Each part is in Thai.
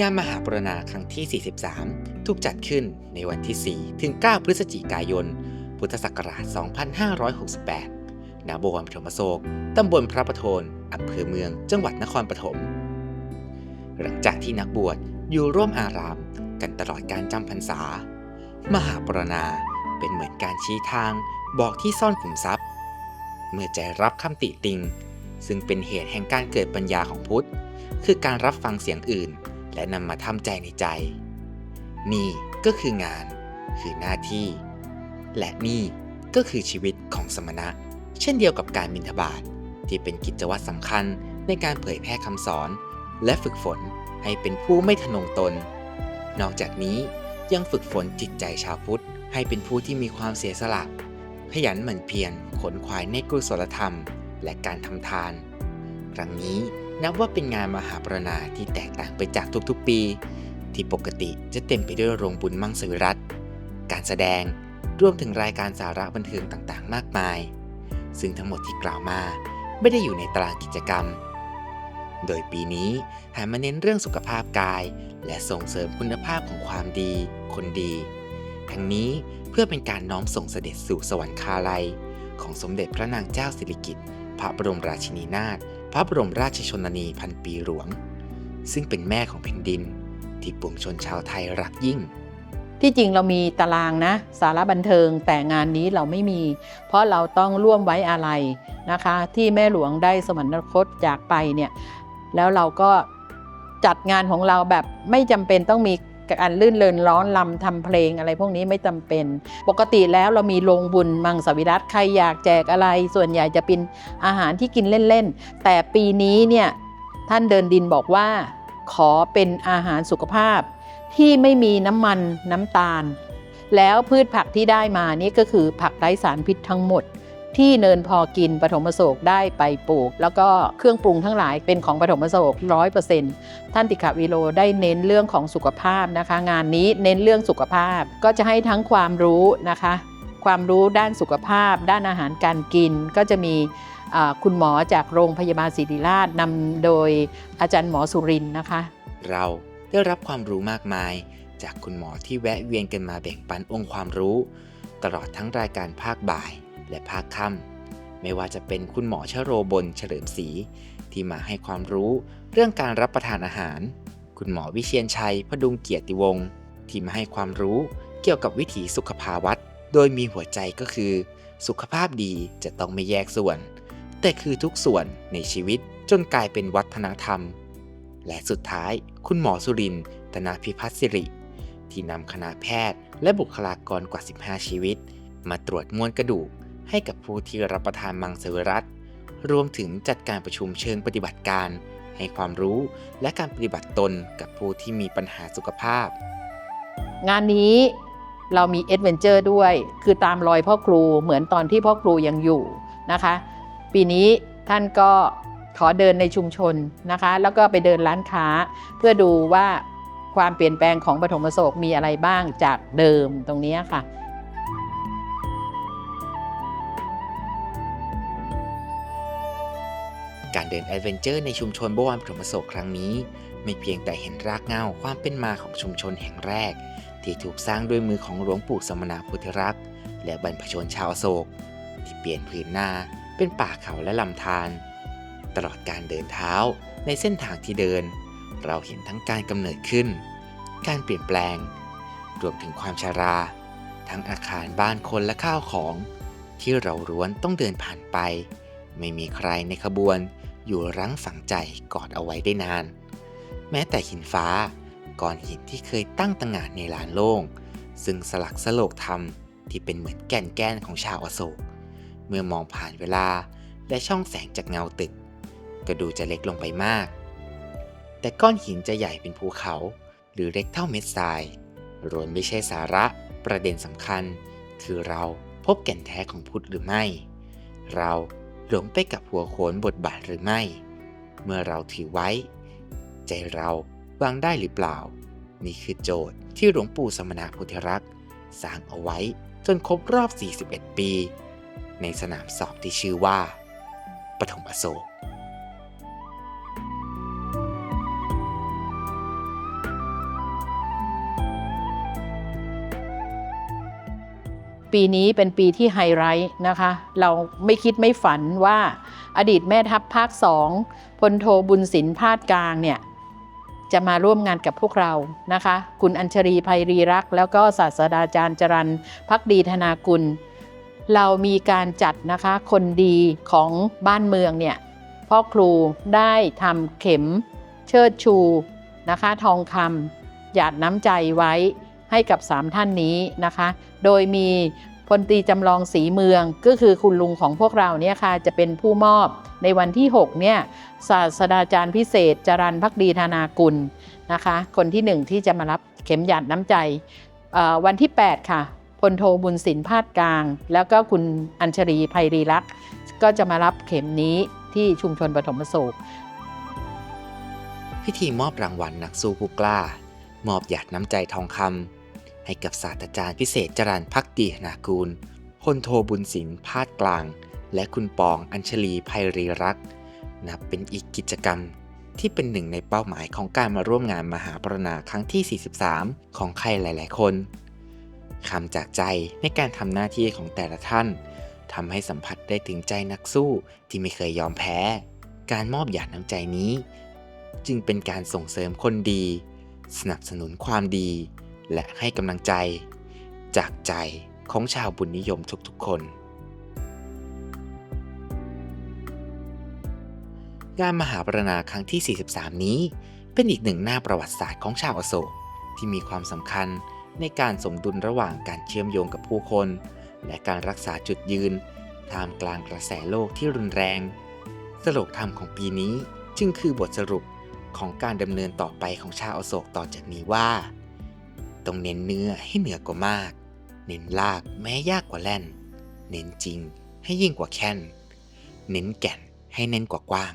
งานมหาปรณาครั้งที่ 43 ถูกจัดขึ้นในวันที่ 4 ถึง 9 พฤศจิกายน พุทธศักราช 2568ณบวรปฐมโศก ตำบลพระประโทนอำเภอเมือง จังหวัดนครปฐม หลังจากที่นักบวชอยู่ร่วมอาราม กันตลอดการจำพรรษา มหาปรณาเป็นเหมือนการชี้ทางบอกที่ซ่อนขุมทรัพย์ เมื่อใจรับคำติติง ซึ่งเป็นเหตุแห่งการเกิดปัญญาของพุทธ คือการรับฟังเสียงอื่น และนำมาทำใจในใจ นี่ก็คืองาน คือหน้าที่ และนี่ก็คือชีวิตของสมณะ เช่นเดียวกับการบิณฑบาตที่เป็นกิจวัตรสำคัญในการเผยแพร่คำสอน และฝึกฝนให้เป็นผู้ไม่ทะนงตน นอกจากนี้ยังฝึกฝนจิตใจชาวพุทธให้เป็นผู้ที่มีความเสียสละขยันหมั่นเพียรขนขวายในกุศลธรรม และการทำทาน ครั้งนี้ นับว่าเป็นงานมหาปรณาที่แตกต่างไปจากทุกๆปี ที่ปกติจะเต็มไปด้วยโรงบุญมังสวิรัตการแสดงรวมถึงรายการสาระบันเทิงต่างๆ มากมาย ซึ่งทั้งหมดที่กล่าวมาไม่ได้อยู่ในตารางกิจกรรม โดยปีนี้หันมาเน้นเรื่องสุขภาพกาย และส่งเสริมคุณภาพของความดี คนดี ทั้งนี้เพื่อเป็นการน้อมส่งเสด็จสู่สวรรคาลัย ของสมเด็จพระนางเจ้าสิริกิติ์พระบรมราชินีนาถ พระบรมราชชนนีพันปีหลวง ซึ่งเป็นแม่ของแผ่นดิน ที่ปวงชนชาวไทยรักยิ่ง ที่จริงเรามีตารางนะ สาระบันเทิงแต่งานนี้เราไม่มี เพราะเราต้องร่วมไว้อาลัยนะคะ ที่แม่หลวงได้สวรรคตจากไปเนี่ยแล้วเราก็จัดงานของเราแบบไม่จำเป็นต้องมี การลื่นเลินร้อนลำทำเพลงอะไรพวกนี้ไม่จำเป็น ปกติแล้วเรามีโรงบุญมังสวิรัตใครอยากแจกอะไร ส่วนใหญ่จะเป็นอาหารที่กินเล่นๆ แต่ปีนี้เนี่ยท่านเดินดินบอกว่า ขอเป็นอาหารสุขภาพ ที่ไม่มีน้ำมันน้ำตาล แล้วพืชผักที่ได้มานี่ก็คือผักไร้สารพิษทั้งหมด ที่เนินพอกินปฐมโศกได้ไปปลูก แล้วก็เครื่องปรุงทั้งหลายเป็นของปฐมโศกร้อยเปอร์เซ็นต์ท่านติขวิโลได้เน้นเรื่องของสุขภาพนะคะ งานนี้เน้นเรื่องสุขภาพก็จะให้ทั้งความรู้นะคะ ความรู้ด้านสุขภาพ ด้านอาหารการกินก็จะมีคุณหมอจากโรงพยาบาลศิริราชนำโดยอาจารย์หมอสุรินนะคะ เราได้รับความรู้มากมาย จากคุณหมอที่แวะเวียนกันมาแบ่งปันองค์ความรู้ ตลอดทั้งรายการภาคบ่าย และภาคค่ำไม่ว่าจะเป็นคุณหมอชโรบลเฉลิมศรีที่มาให้ความรู้เรื่องการรับประทานอาหาร คุณหมอวิเชียนชัยพดุงเกียรติวงศ์ที่มาให้ความรู้เกี่ยวกับวิถีสุขภาวัตโดยมีหัวใจก็คือ สุขภาพดีจะต้องไม่แยกส่วน แต่คือทุกส่วนในชีวิตจนกลายเป็นวัฒนธรรม และสุดท้ายคุณหมอสุรินทร์ธนาพิพัฒน์สิริ ที่นำคณะแพทย์และบุคลากรกว่า 15 ชีวิต มาตรวจมวลกระดูก ให้กับผู้ที่รับประทานมังสวิรัตรวมถึงจัดการประชุมเชิงปฏิบัติการ ให้ความรู้และการปฏิบัติตนกับผู้ที่มีปัญหาสุขภาพ งานนี้เรามีเอ็ดเวนเจอร์ด้วย คือตามรอยพ่อครูเหมือนตอนที่พ่อครูยังอยู่นะคะ ปีนี้ท่านก็ขอเดินในชุมชนนะคะ แล้วก็ไปเดินร้านค้า เพื่อดูว่าความเปลี่ยนแปลงของปฐมโศกมีอะไรบ้างจากเดิมตรงนี้ค่ะ เดินแอดเวนเจอร์ในชุมชนบวรปฐมโศกครั้งนี้ ไม่เพียงแต่เห็นรากเหง้าความเป็นมาของชุมชนแห่งแรก ที่ถูกสร้างด้วยมือของหลวงปู่สมณพุทธรักษ์และบรรพชนชาวโศก ที่เปลี่ยนผืนนาเป็นป่าเขาและลำธารตลอดการเดินเท้าในเส้นทางที่เดิน เราเห็นทั้งการกำเนิดขึ้น การเปลี่ยนแปลง รวมถึงความชารา ทั้งอาคารบ้านคนและข้าวของ ที่เราร้วนต้องเดินผ่านไป ไม่มีใครในขบวน อยู่รั้งฝังใจกอดเอาไว้ได้นาน แม้แต่หินฟ้าก้อนหินที่เคยตั้งตังงานในลานโล่ง ซึ่งสลักสโลกธรรมที่เป็นเหมือนแก่นแก้นของชาวอโศก เมื่อมองผ่านเวลาและช่องแสงจากเงาตึก ก็ดูจะเล็กลงไปมาก แต่ก้อนหินจะใหญ่เป็นภูเขา หรือเล็กเท่าเม็ดทรายรวมไม่ใช่สาระประเด็นสำคัญ คือเราพบแก่นแท้ของพุทธหรือไม่ เรา หลงไปกับหัวโขนบทบาทหรือไม่ เมื่อเราถือไว้ ใจเราวางได้หรือเปล่า นี่คือโจทย์ที่หลวงปู่สมณพุทธรักษ์สร้างเอาไว้จนครบรอบ 41 ปี ในสนามสอบที่ชื่อว่า ปฐมอโศก ปีนี้เป็นปีที่ไฮไลท์นะคะ เราไม่คิดไม่ฝันว่าอดีตแม่ทัพภาคสองพลโทบุญสินพาดกลางเนี่ยจะมาร่วมงานกับพวกเรานะคะ คุณอัญชรีภัยรีรัก แล้วก็ศาสตราจารย์จรันพักดีธนากุล เรามีการจัดนะคะคนดีของบ้านเมืองเนี่ยพ่อครูได้ทำเข็มเชิดชูนะคะ ทองคำหยาดน้ำใจไว้ ให้กับสามท่านนี้นะคะ โดยมีพลตรีจำลองศรีเมืองก็คือคุณลุงของพวกเราเนี่ยค่ะจะเป็นผู้มอบในวันที่ 6 เนี่ยศาสตราจารย์พิเศษ จรันพักดีธานากุลนะคะ คนที่หนึ่งที่จะมารับเข็มหยาดน้ำใจวันที่ 8 ค่ะพลโทบุญสินพาดกลาง แล้วก็คุณอัญชรีภัยรีรักษ์ก็จะมารับเข็มนี้ที่ชุมชนปฐมโศกพิธีมอบรางวัลนักสู้ผู้กล้า มอบหยาดน้ำใจทองคำ ให้กับศาสตราจารย์พิเศษจรันพักดีนากูลพลโทบุญสินพาดกลาง และคุณปองอัญชลีภัยรีรักษ์นับเป็นอีกกิจกรรมที่เป็นหนึ่งในเป้าหมายของการมาร่วมงานมหาปรณาครั้งที่ 43 ของใครหลาย ๆ คนคำจากใจในการทำหน้าที่ของแต่ละท่านทำให้สัมผัสได้ถึงใจนักสู้ที่ไม่เคยยอมแพ้ การมอบหยาดน้ำใจนี้ จึงเป็นการส่งเสริมคนดี สนับสนุนความดี และให้กำลังใจ จากใจของชาวบุญนิยมทุกๆคน งานมหาปรณาครั้งที่ 43 นี้ เป็นอีกหนึ่งหน้าประวัติศาสตร์ของชาวอโศกที่มีความสำคัญในการสมดุลระหว่างการเชื่อมโยงกับผู้คน และการรักษาจุดยืนท่ามกลางกระแสโลกที่รุนแรง สโลกธรรมของปีนี้จึงคือบทสรุปของการดำเนินต่อไปของชาวอโศกต่อจากนี้ว่า ต้องเน้นเนื้อให้เหนือกว่ามาก เน้นลากแม้ยากกว่าแล่น เน้นจริงให้ยิ่งกว่าแค่นเน้นแก่นให้เน้นกว่ากว้าง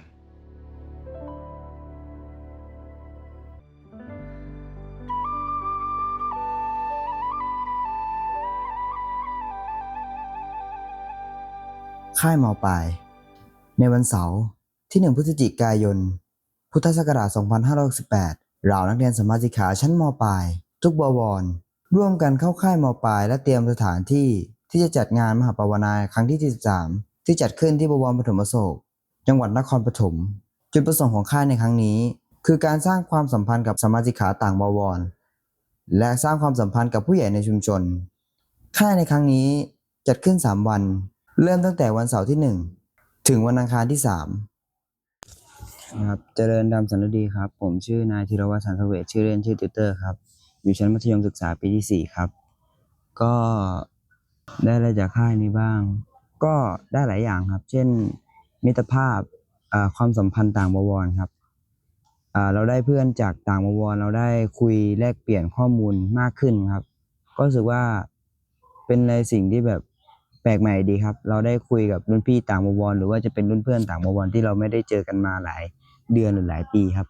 ค่ายมอปลาย ในวันเสาร์ที่ 1 พฤศจิกายน พุทธศักราช 2568 เรานักเรียนสมาชิกขาชั้นมปลาย ทุกบวร ร่วมกันเข้าค่ายมปลาย และเตรียมสถานที่ที่จะจัดงานมหาปวนาครั้งที่43ที่จัดขึ้นที่บวรปฐมโศก จังหวัดนครปฐม จุดประสงค์ของค่ายในครั้งนี้ คือการสร้างความสัมพันธ์กับสมาชิกขาต่างบวร และสร้างความสัมพันธ์กับผู้ใหญ่ในชุมชน ค่ายในครั้งนี้จัดขึ้น 3 วัน เริ่มตั้งแต่วันเสาร์ที่ 1 ถึงวันอังคารที่ 3 ครับ เจริญดำสันดีครับ ผมชื่อนายธีรวัฒน์สันเสวชชื่อเล่นชื่อติวเตอร์ครับ อยู่ชั้นมัธยมศึกษาปีที่4ครับ ก็ได้อะไรจากค่ายนี้บ้าง ก็ได้หลายอย่างครับ เช่น มิตรภาพความสัมพันธ์ต่างบวรครับเราได้เพื่อนจากต่างบวรเราได้คุยแลกเปลี่ยนข้อมูลมากขึ้นครับ ก็รู้สึกว่าเป็นในสิ่งที่แบบแปลกใหม่ดีครับ เราได้คุยกับรุ่นพี่ต่างบวรหรือว่าจะเป็นรุ่นเพื่อนต่างบวรที่เราไม่ได้เจอกันมาหลายเดือนหรือหลายปีครับ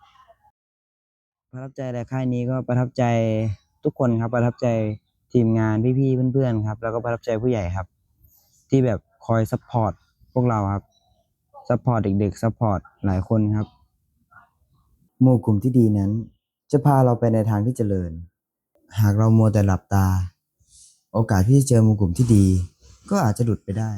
ประทับใจในค่ายนี้ก็ประทับใจทุกคนครับ ประทับใจทีมงานพี่ๆเพื่อนๆครับ แล้วก็ประทับใจผู้ใหญ่ครับ ที่แบบคอยซัพพอร์ตพวกเราครับซัพพอร์ตเด็กๆซัพพอร์ตหลายคนครับหมู่กลุ่มที่ดีนั้น จะพาเราไปในทางที่เจริญ หากเรามัวแต่หลับตา โอกาสที่จะเจอหมู่กลุ่มที่ดี ก็อาจจะหลุดไปได้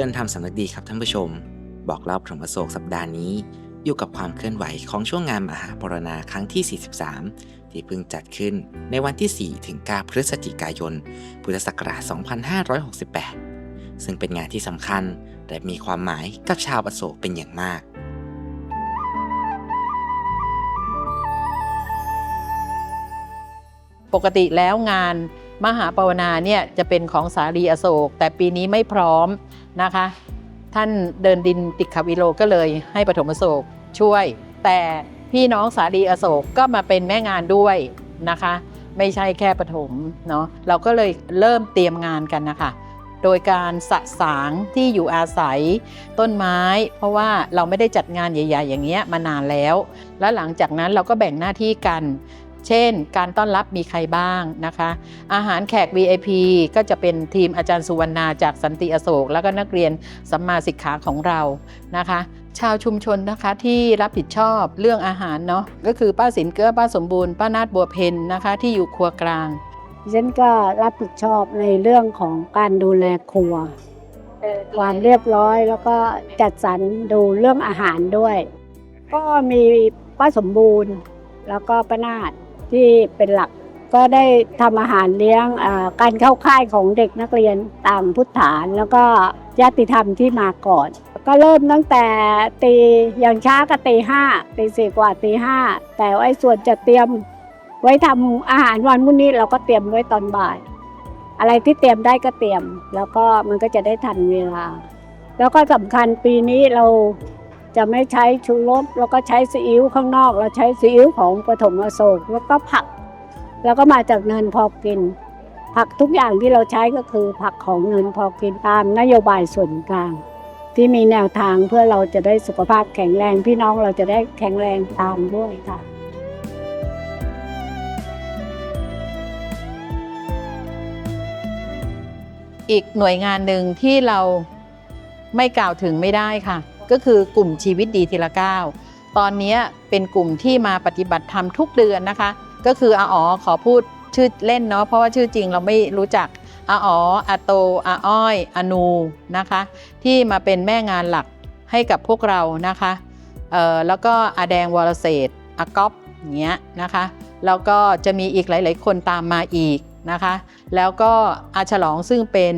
เจริญธรรมสำนึกดีครับท่านผู้ชม บอกเล่าพรหมโศกสัปดาห์นี้ อยู่กับความเคลื่อนไหวของช่วงงานมหาปรณาครั้งที่ 43 ที่เพิ่งจัดขึ้นในวันที่ 4 ถึง 9 พฤศจิกายน พุทธศักราช 2568 ซึ่งเป็นงานที่สำคัญและมีความหมายกับชาวอโศกเป็นอย่างมากปกติแล้วงาน มหาปวนาเนี่ยจะเป็นของสาลีอโศก แต่ปีนี้ไม่พร้อมนะคะ ท่านเดินดินติดขับวิโลก็เลยให้ปฐมโศกช่วย แต่พี่น้องสาลีอโศกก็มาเป็นแม่งานด้วยนะคะ ไม่ใช่แค่ปฐมเนาะเราก็เลยเริ่มเตรียมงานกันนะคะโดยการสะสางที่อยู่อาศัยต้นไม้ เพราะว่าเราไม่ได้จัดงานใหญ่ ๆ อย่างเงี้ยมานานแล้ว แล้วหลังจากนั้นเราก็แบ่งหน้าที่กัน เช่น การต้อนรับมีใครบ้างนะคะ อาหารแขก VIP ก็จะเป็นทีมอาจารย์สุวรรณาจากสันติอโศก แล้วก็นักเรียนสัมมาสิกขาของเรานะคะ ชาวชุมชนนะคะที่รับผิดชอบเรื่องอาหารเนาะก็คือป้าสินเกื้อป้าสมบูรณ์ป้านาดบัวเพนนะคะที่อยู่ครัวกลางดิฉันก็รับผิดชอบในเรื่องของการดูแลครัว ความเรียบร้อยแล้วก็จัดสรรดูเรื่องอาหารด้วย ก็มีป้าสมบูรณ์ แล้วก็ป้านาด ที่เป็นหลัก ก็ได้ทำอาหารเลี้ยงการเข้าค่ายของเด็กนักเรียนตามพุทธาน แล้วก็ญาติธรรมที่มาก่อน ก็เริ่มตั้งแต่ตีอย่างช้าก็ตีห้าตีสี่กว่าตีห้าแต่ว่าไอ้ส่วนจะเตรียมไว้ทำอาหารวันพรุ่งนี้เราก็เตรียมไว้ตอนบ่าย อะไรที่เตรียมได้ก็เตรียม แล้วก็มันก็จะได้ทันเวลา แล้วก็สำคัญปีนี้เรา จะไม่ใช้ชูรสแล้วก็ใช้ซีอิ๊วข้างนอกเราใช้ซีอิ๊วของปฐมอโศกแล้วก็ผัก แล้วก็มาจากเนินพอกิน ผักทุกอย่างที่เราใช้ก็คือผักของเนินพอกินตามนโยบายส่วนกลาง ที่มีแนวทางเพื่อเราจะได้สุขภาพแข็งแรงพี่น้องเราจะได้แข็งแรงตามด้วยค่ะอีกหน่วยงานหนึ่งที่เราไม่กล่าวถึงไม่ได้ค่ะ ก็คือกลุ่มชีวิตดีทีละก้าวตอนนี้เป็นกลุ่มที่มาปฏิบัติธรรมทุกเดือนนะคะ ก็คืออาอ๋อขอพูดชื่อเล่นเนาะเพราะว่าชื่อจริงเราไม่รู้จักอาอ๋ออาโตอาอ้อยอนูนะคะ ที่มาเป็นแม่งานหลักให้กับพวกเรานะคะเอ่อแล้วก็อาแดงวรเศษอาก๊อฟเงี้ยนะคะแล้วก็จะมีอีกหลาย ๆ คนตามมาอีกนะคะ แล้วก็อาฉลองซึ่งเป็น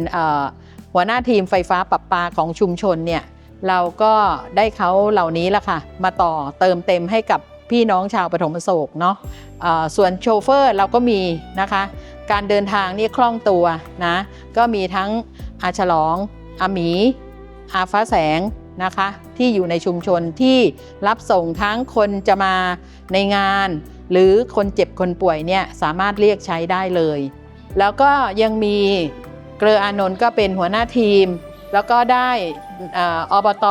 หัวหน้าทีมไฟฟ้าปรับปาของชุมชนเนี่ย เราก็ได้เขาเหล่านี้ละค่ะ มาต่อเติมเต็มให้กับพี่น้องชาวปฐมโศกเนาะเอ่อส่วนโชเฟอร์เราก็มีนะคะ การเดินทางนี่คล่องตัวนะ ก็มีทั้งอาฉลองอาหมี อาฟ้าแสงนะคะ ที่อยู่ในชุมชนที่รับส่งทั้งคนจะมาในงาน หรือคนเจ็บคนป่วยเนี่ยสามารถเรียกใช้ได้เลย แล้วก็ยังมีเกลืออานนท์ก็เป็นหัวหน้าทีม แล้วก็ได้ออบต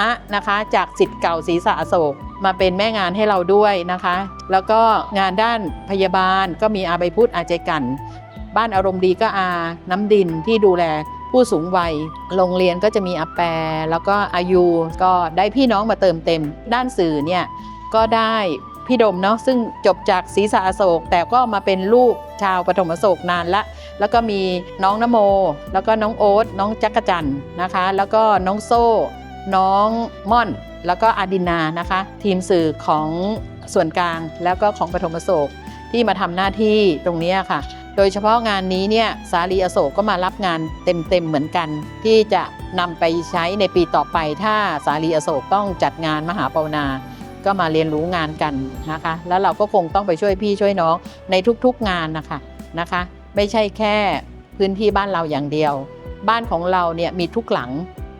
อะนะคะ จากสิทธิ์เก่าศรีสะโศกมาเป็นแม่งานให้เราด้วยนะคะ แล้วก็งานด้านพยาบาลก็มีอาใบพูดอาใจกัน บ้านอารมณ์ดีก็อาน้ำดินที่ดูแลผู้สูงวัย โรงเรียนก็จะมีอาแปร แล้วก็อายุก็ได้พี่น้องมาเติมเต็ม ด้านสื่อเนี่ยก็ได้ พี่ดมเนาะซึ่งจบจากศรีสะอโศก แต่ก็มาเป็นลูกชาวปฐมโศกนานละ แล้วก็มีน้องนโม แล้วก็น้องโอ๊ตน้องจักรจันทร์นะคะ แล้วก็น้องโซ่ น้องม่อน แล้วก็อาดินานะคะ ทีมสื่อของส่วนกลางแล้วก็ของปฐมโศกที่มาทำหน้าที่ตรงนี้ค่ะ โดยเฉพาะงานนี้เนี่ยสาลีอโศกก็มารับงานเต็มๆเหมือนกัน ที่จะนำไปใช้ในปีต่อไปถ้าสาลีอโศกต้องจัดงานมหาปวนา ก็มาเรียนรู้งานกันนะคะ แล้วเราก็คงต้องไปช่วยพี่ช่วยน้องในทุกๆงานนะคะนะคะ ไม่ใช่แค่พื้นที่บ้านเราอย่างเดียว บ้านของเราเนี่ยมีทุกหลัง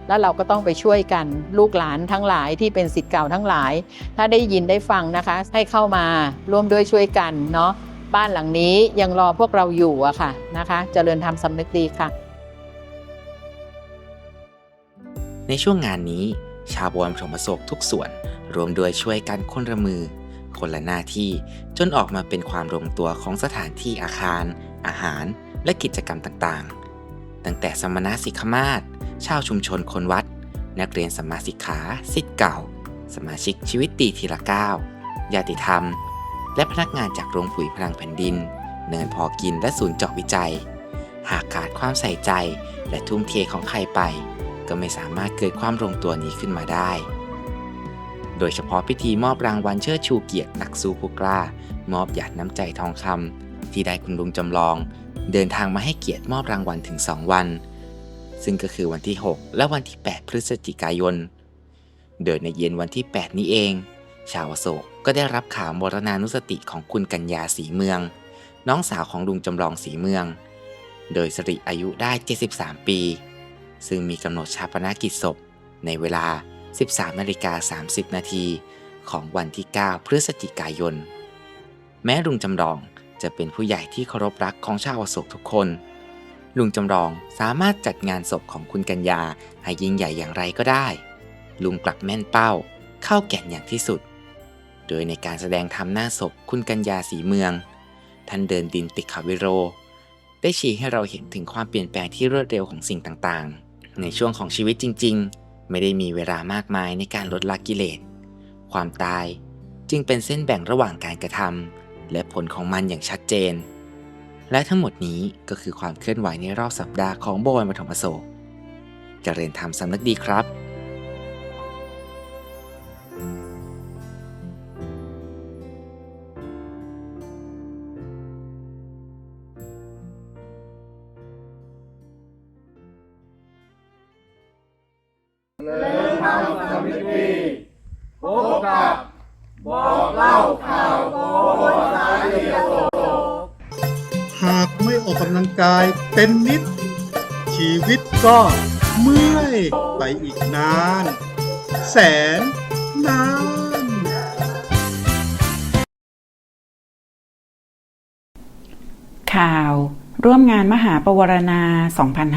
แล้วเราก็ต้องไปช่วยกันลูกหลานทั้งหลายที่เป็นสิทธิ์เก่าทั้งหลาย ถ้าได้ยินได้ฟังนะคะ ให้เข้ามาร่วมด้วยช่วยกันเนาะบ้านหลังนี้ยังรอพวกเราอยู่อะค่ะนะคะเจริญธรรมสำนึกดีค่ะ ในช่วงงานนี้ชาวบวรปฐมโศกทุกส่วน รวมด้วยช่วยกันคนละมือ คนละหน้าที่จนออกมาเป็นความลงตัวของสถานที่อาคาร อาหาร และกิจกรรมต่างๆ ตั้งแต่สมณสิกขมาศชาวชุมชนคนวัด นักเรียนสมมาสิกขาสิทธิ์เก่า สมาชิกชีวิตตีทีละก้าวญาติธรรม และพนักงานจากโรงปุ๋ยพลังแผ่นดิน เนินพอกินและศูนย์เจาะวิจัย หากขาดความใส่ใจและทุ่มเทของใครไป ก็ไม่สามารถเกิดความลงตัวนี้ขึ้นมาได้ โดยเฉพาะพิธีมอบรางวัลเชิดชูเกียรตินักสู้ผู้กล้า มอบหยาดน้ำใจทองคำที่ได้คุณลุงจำลอง เดินทางมาให้เกียรติมอบรางวัลถึง 2 วัน ซึ่งก็คือวันที่ 6 และวันที่ 8 พฤศจิกายน โดยในเย็นวันที่ 8 นี้เอง ชาวโศกก็ได้รับข่าวมรณานุสติของคุณกัญญาสีเมือง น้องสาวของลุงจำลองสีเมือง โดยสริอายุได้ 73 ปี ซึ่งมีกำหนดชาปนกิจศพในเวลา 13นาฬิกา30 นาทีของวันที่ 9 พฤศจิกายน แม้ลุงจำลองจะเป็นผู้ใหญ่ที่เคารพรักของชาวอโศกทุกคน ลุงจำลองสามารถจัดงานศพของคุณกัญญาให้ยิ่งใหญ่อย่างไรก็ได้ ลุงกลับแม่นเป้า เข้าแก่นอย่างที่สุด โดยในการแสดงทำหน้าศพคุณกัญญาสีเมือง ท่านเดินดินติดขาวิโร ได้ชี้ให้เราเห็นถึงความเปลี่ยนแปลงที่รวดเร็วของสิ่งต่างๆ ในช่วงของชีวิตจริง ๆ ไม่ได้มีเวลามากมายในการลดละกิเลส ความตายจึงเป็นเส้นแบ่งระหว่างการกระทำและผลของมันอย่างชัดเจน และทั้งหมดนี้ก็คือความเคลื่อนไหวในรอบสัปดาห์ของโบวันปฐมอโศกเจริญธรรมสำนักดีครับ ลิศธรามสมิติพบกับบอกเล่าข่าวโกนสายเดียวหากไม่ออกกำลังกายเป็นนิด ชีวิตก็เมื่อยไปอีกนาน แสนนานข่าว ร่วมงานมหาปวารณา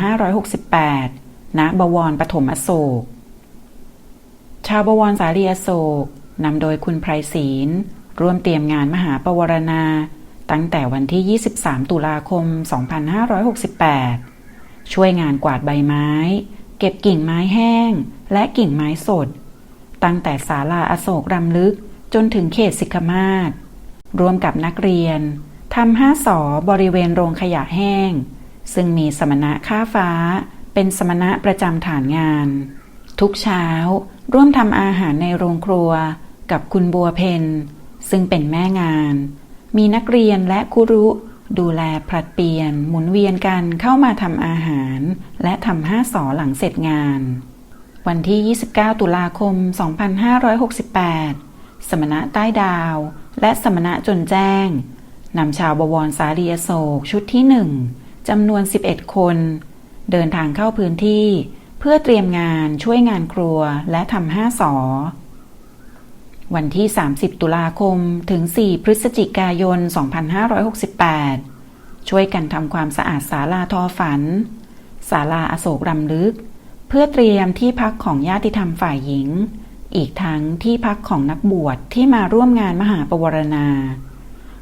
2568 ณ บวรปฐมอโศกาวบวรสาลีอโศกนำโดยคุณไพรศีล ร่วมเตรียมงานมหาปวารณา ตั้งแต่วันที่ 23 ตุลาคม 2568 ช่วยงานกวาดใบไม้ เก็บกิ่งไม้แห้ง และกิ่งไม้สด ตั้งแต่ศาลาอโศกรำลึกจนถึงเขตสิกขมาศร่วมกับนักเรียนทำห้าสอบริเวณโรงขยะแห้ง ซึ่งมีสมณะค่าฟ้า เป็นสมณะประจำฐานงาน ทุกเช้า ร่วมทำอาหารในโรงครัวกับคุณบัวเพนซึ่งเป็นแม่งาน มีนักเรียนและครูรุ ดูแลผลัดเปลี่ยนหมุนเวียนกันเข้ามาทำอาหาร และทำห้าสอหลังเสร็จงาน วันที่ 29 ตุลาคม 2568 สมณะใต้ดาว และสมณะจนแจ้งนำชาวบวรสาลีอโศกชุดที่หนึ่งจำนวน 11 คน เดินทางเข้าพื้นที่ เพื่อเตรียมงานช่วยงานครัวและทำห้าสอ วันที่ 30 ตุลาคมถึง 4 พฤศจิกายน 2568 ช่วยกันทำความสะอาดศาลาทอฝัน ศาลาอโศกรำลึก เพื่อเตรียมที่พักของญาติธรรมฝ่ายหญิง อีกทั้งที่พักของนักบวชที่มาร่วมงานมหาปวารณา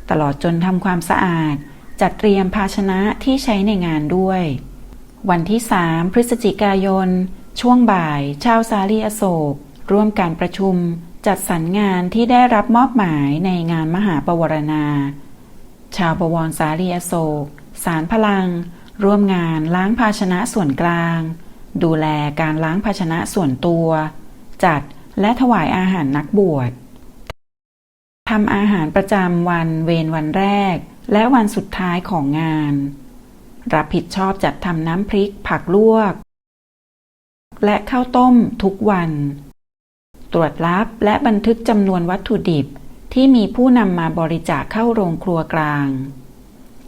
ตลอดจนทำความสะอาดจัดเตรียมภาชนะที่ใช้ในงานด้วย วันที่ 3 พฤศจิกายน ช่วงบ่าย ชาวสาลีอโศก ร่วมการประชุมจัดสรรงานที่ได้รับมอบหมายในงานมหาปวารณา ชาวบวรสาลีอโศก สารพลัง ร่วมงานล้างภาชนะส่วนกลาง ดูแลการล้างภาชนะส่วนตัว จัดและถวายอาหารนักบวชทำอาหารประจำวันเวรวันแรก และวันสุดท้ายของงาน รับผิดชอบจัดทำน้ำพริกผักลวก และข้าวต้มทุกวัน ตรวจรับและบันทึกจำนวนวัตถุดิบที่มีผู้นำมาบริจาคเข้าโรงครัวกลาง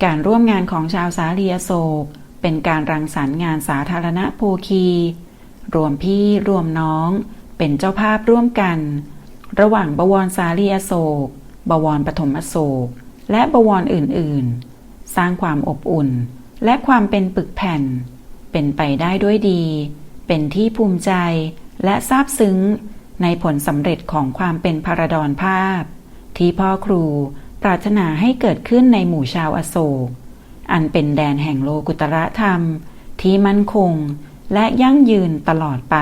การร่วมงานของชาวสาลีอโศก เป็นการรังสรรค์งานสาธารณโภคี รวมพี่รวมน้อง เป็นเจ้าภาพร่วมกัน ระหว่างบวรสาลีอโศก บวรปฐมโศก และบวรอื่น ๆ สร้างความอบอุ่น และความเป็นปึกแผ่น เป็นไปได้ด้วยดี เป็นที่ภูมิใจและซาบซึ้งในผลสำเร็จของความเป็นพระดอนภาพ ที่พ่อครูปรารถนาให้เกิดขึ้นในหมู่ชาวอโศก อันเป็นแดนแห่งโลกุตระธรรม ที่มั่นคงและยั่งยืนตลอดไป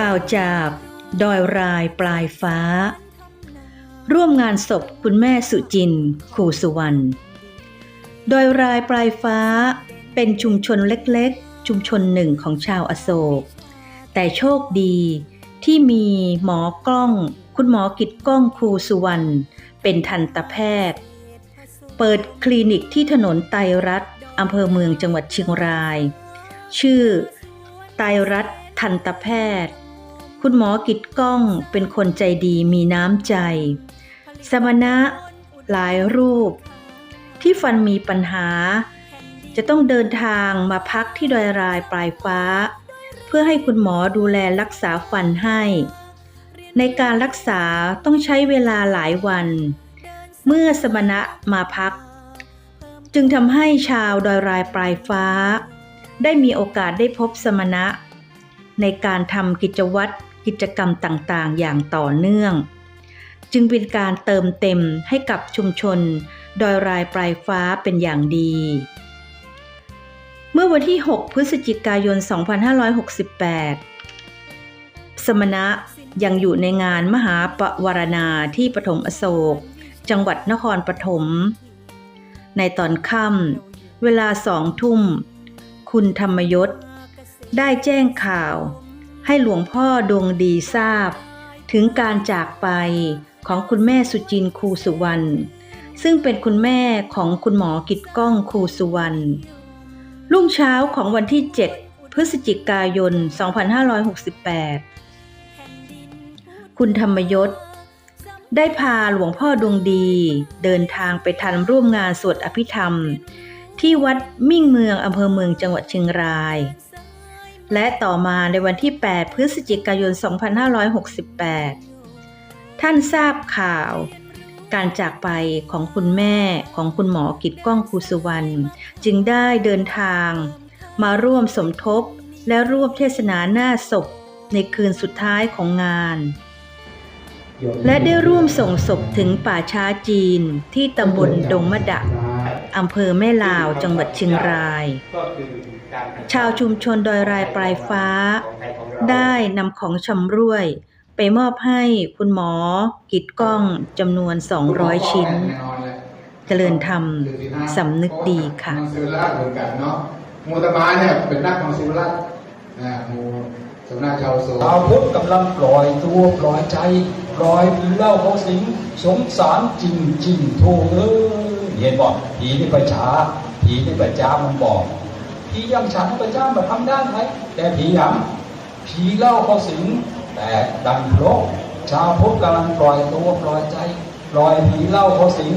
ข่าวจากดอยรายปลายฟ้า ร่วมงานศพคุณแม่สุจินต์ขู่สุวรรณดอยรายปลายฟ้า เป็นชุมชนเล็กๆ ชุมชนหนึ่งของชาวอโศก แต่โชคดีที่มีหมอกล้อง คุณหมอกิตกล้องครูสุวรรณเป็นทันตแพทย์ เปิดคลินิกที่ถนนไตรรัตน์อำเภอเมืองจังหวัดเชียงราย ชื่อไตรรัตน์ทันตแพทย์ คุณหมอกิตก้องเป็นคนใจดีมีน้ำใจ สมณะหลายรูป ที่ฟันมีปัญหา จะต้องเดินทางมาพักที่ดอยรายปลายฟ้า เพื่อให้คุณหมอดูแลรักษาฟันให้ ในการรักษาต้องใช้เวลาหลายวัน เมื่อสมณะมาพัก จึงทำให้ชาวดอยรายปลายฟ้า ได้มีโอกาสได้พบสมณะในการทำกิจวัตร กิจกรรมต่างๆ อย่างต่อเนื่อง จึงเป็นการเติมเต็มให้กับชุมชน ดอยรายปลายฟ้าเป็นอย่างดี เมื่อวันที่ 6 พฤศจิกายน 2568 สมณะยังอยู่ในงานมหาปวารณาที่ปฐมอโศก จังหวัดนครปฐม ในตอนค่ำเวลาสองทุ่ม คุณธรรมยศ ได้แจ้งข่าว ให้หลวงพ่อดวงดีทราบ ถึงการจากไปของคุณแม่สุจินครูสุวรรณซึ่งเป็นคุณแม่ของคุณหมอกิตก้องครูสุวรรณรุ่งเช้าของวันที่ 7 พฤศจิกายน 2568 คุณธรรมยศ ได้พาหลวงพ่อดวงดี เดินทางไปทันร่วมงานสวดอภิธรรม ที่วัดมิ่งเมืองอำเภอเมืองจังหวัดเชียงราย และต่อมาในวันที่ 8 พฤศจิกายน 2568 ท่านทราบข่าว การจากไปของคุณแม่ของคุณหมอกิตก้องคูสุวรรณจึงได้เดินทาง มาร่วมสมทบและร่วมเทศนาหน้าศพในคืนสุดท้ายของงาน และได้ร่วมส่งศพถึงป่าช้าจีนที่ตำบลดงมะดะอำเภอแม่ลาวจังหวัดเชียงราย ชาวชุมชนดอยรายปลายฟ้า ได้นำของชำร่วย ไปมอบให้คุณหมอ กิตก้องจำนวน 200 ชิ้น เจริญธรรมสำนึกดีค่ะมังสวิรัตเหมือนกันเนาะหมูตมาเนี่ยเป็นนักมังสวิรัตนะหมูสำนักชาวโซชาวพุทธกำลังปล่อยตัวปล่อยใจปล่อยผีเล่าเขาสิงสงสารจริงจริงๆโทเอ้ยเห็นบอกผีนี่ประชาผีนี่ประจามันบอก ผียังฉันประเจ้ามาทำได้ไหมแต่ผียังผีเล่าเขาสิงแต่ดันพลกชาวพุทธกำลังปล่อยตัวปล่อยใจปล่อยผีเล่าเขาสิง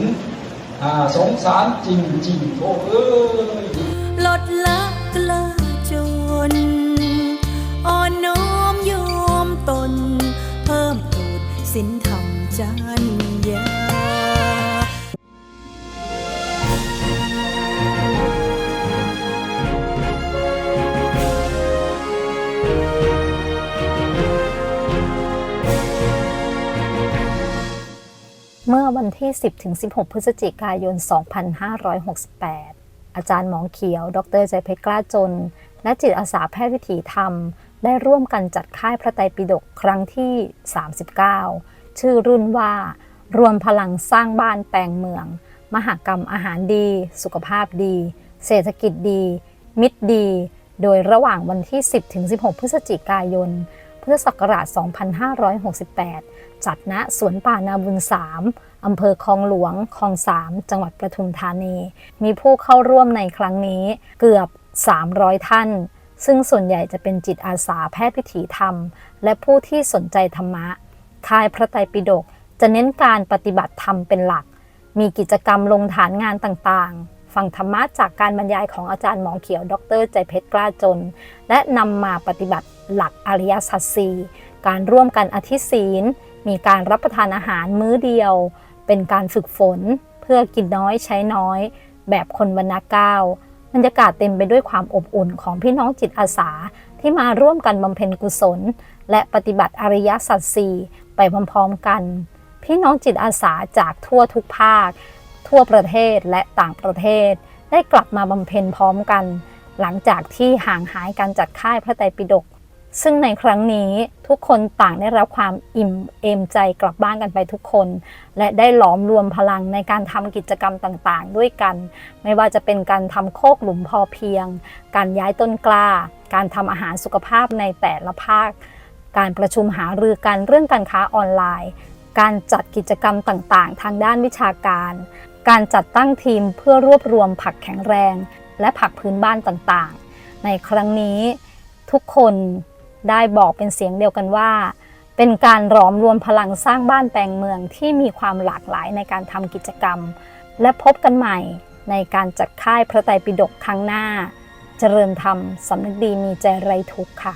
สงสารจริงจริงๆโทเอ้ยลดละกล้าจนอ่อนน้อมยอมตน เพิ่มพูดสินธรรมจัญ เมื่อวันที่ 10-16 พฤศจิกายน 2568 อาจารย์หมองเขียว ดรใจเพชรกล้าจน และจิตอาสาแพทย์วิถีธรรม ได้ร่วมกันจัดค่ายพระไตรปิฎกครั้งที่ 39 ชื่อรุ่นว่า รวมพลังสร้างบ้านแปลงเมือง มหากรรมอาหารดี สุขภาพดี เศรษฐกิจดี มิตรดี โดยระหว่างวันที่ 10-16 พฤศจิกายน พุทธศักราช 2568 จัดณสวนป่านาบุญสามอำเภอคลองหลวงคลองสามจังหวัดปทุมธานี มีผู้เข้าร่วมในครั้งนี้เกือบ 300 ท่าน ซึ่งส่วนใหญ่จะเป็นจิตอาสาแพทย์วิถีธรรม และผู้ที่สนใจธรรมะค่ายพระไตรปิฎกจะเน้นการปฏิบัติธรรมเป็นหลัก มีกิจกรรมลงฐานงานต่างๆ ฟังธรรมะจากการบรรยายของอาจารย์หมอเขียว ดร ใจเพชรกล้าจน และนำมาปฏิบัติหลักอริยสัจสี่การร่วมกันอธิศีล มีการรับประทานอาหารมื้อเดียว เป็นการฝึกฝน เพื่อกินน้อยใช้น้อย แบบคนบรรณาเก้าบรรยากาศเต็มไปด้วยความอบอุ่นของพี่น้องจิตอาสาที่มาร่วมกันบำเพ็ญกุศล และปฏิบัติอริยสัจสี่ไปพร้อมๆกัน พี่น้องจิตอาสาจากทั่วทุกภาค ทั่วประเทศและต่างประเทศ ได้กลับมาบำเพ็ญพร้อมกัน หลังจากที่ห่างหายการจัดค่ายพระไตรปิฎก ซึ่งในครั้งนี้ทุกคนต่างได้รับความอิ่มเอมใจกลับบ้านกันไปทุกคน และได้หลอมรวมพลังในการทำกิจกรรมต่างๆ ด้วยกัน ไม่ว่าจะเป็นการทำโคกหลุมพอเพียง การย้ายต้นกล้า การทำอาหารสุขภาพในแต่ละภาค การประชุมหารือกันเรื่องการค้าออนไลน์ การจัดกิจกรรมต่างๆ ทางด้านวิชาการ การจัดตั้งทีมเพื่อรวบรวมผักแข็งแรง และผักพื้นบ้านต่างๆ ในครั้งนี้ทุกคน ได้บอกเป็นเสียงเดียวกันว่า เป็นการหลอมรวมพลังสร้างบ้านแปลงเมืองที่มีความหลากหลายในการทำกิจกรรม และพบกันใหม่ในการจัดค่ายพระไตรปิฎกครั้งหน้า เจริญธรรมสำนึกดีมีใจไรทุกข์ค่ะ